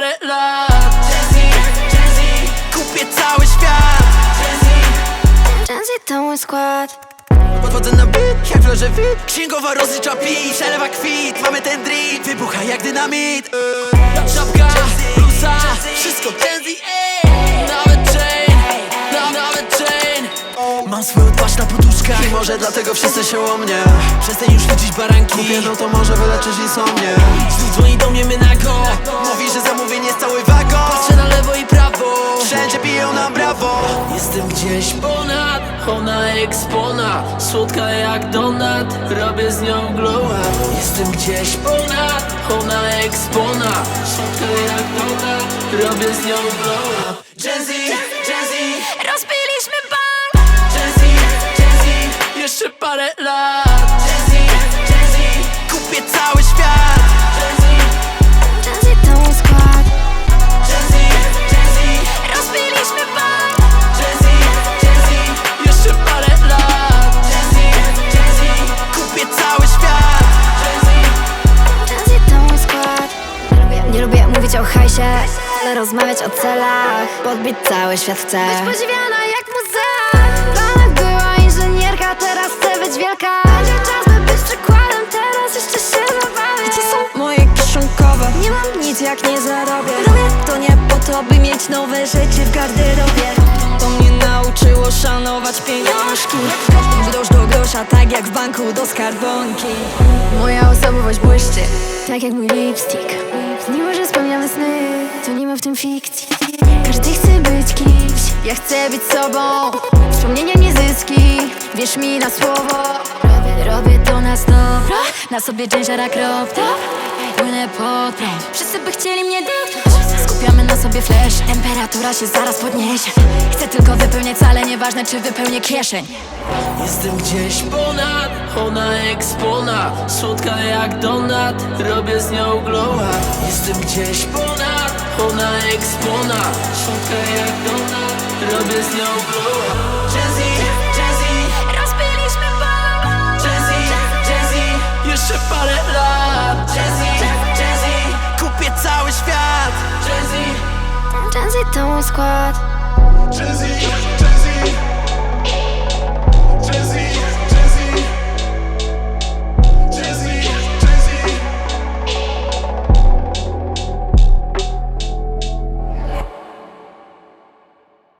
parę lat. Jazzy, Jazzy Kupię cały świat. Jazzy to mój skład. Podchodzę na beat, jak w loże fit Księgowa rozlicza pit, przelewa kwit. Mamy ten drip, wybucha jak dynamit. Eee. Czapka, bluza, wszystko Jazzy, ey Mam swój odpaść na poduszkach I może dlatego wszyscy się o mnie. Przestań już liczyć baranki. Kupię no to może wyleczysz insomnię Znów dzwoni do mnie my nago Mówi, że zamówienie jest cały wagon Patrzę na lewo i prawo. Wszędzie biją nam brawo. Jestem gdzieś ponad Ona eksponat Słodka jak donat Robię z nią glow up Jestem gdzieś ponad Ona eksponat Słodka jak donat Robię z nią glow up Jazzy, parę lat. Jazzy, Jazzy Kupię cały świat. Jazzy, to skład. Jazzy, Jazzy Rozbiliśmy bank Jeszcze parę lat. Jazzy, Jazzy Kupię cały świat. Jazzy Jazzy to skład. Nie lubię, nie lubię mówić o hajsie Ale rozmawiać o celach. Podbić cały świat chcę. Być podziwiana mam nic jak nie zarobię. Robię to nie po to by mieć nowe rzeczy w garderobie. To mnie nauczyło szanować pieniążki. Wydąż do grosza, tak jak w banku do skarbonki. Moja osobowość błyszczy, tak jak mój lipstick Mimo, że spełniamy sny, to nie ma w tym fikcji. Każdy chce być kimś, ja chcę być sobą. Wspomnienia nie zyski, wierz mi na słowo. Robię, robię to na stopro, na sobie crop top Płynę pod prąd, wszyscy by chcieli mnie dotknąć. Skupiamy na sobie flash, temperatura się zaraz podniesie. Chcę tylko wypełniać cale, nieważne czy wypełnię kieszeń. Jestem gdzieś ponad Ona eksponat. Słodka jak donat Robię z nią glow up Jestem gdzieś ponad Ona eksponat. Słodka jak donat Robię z nią glow cały świat Jazzy, Jazzy to mój skład Jazzy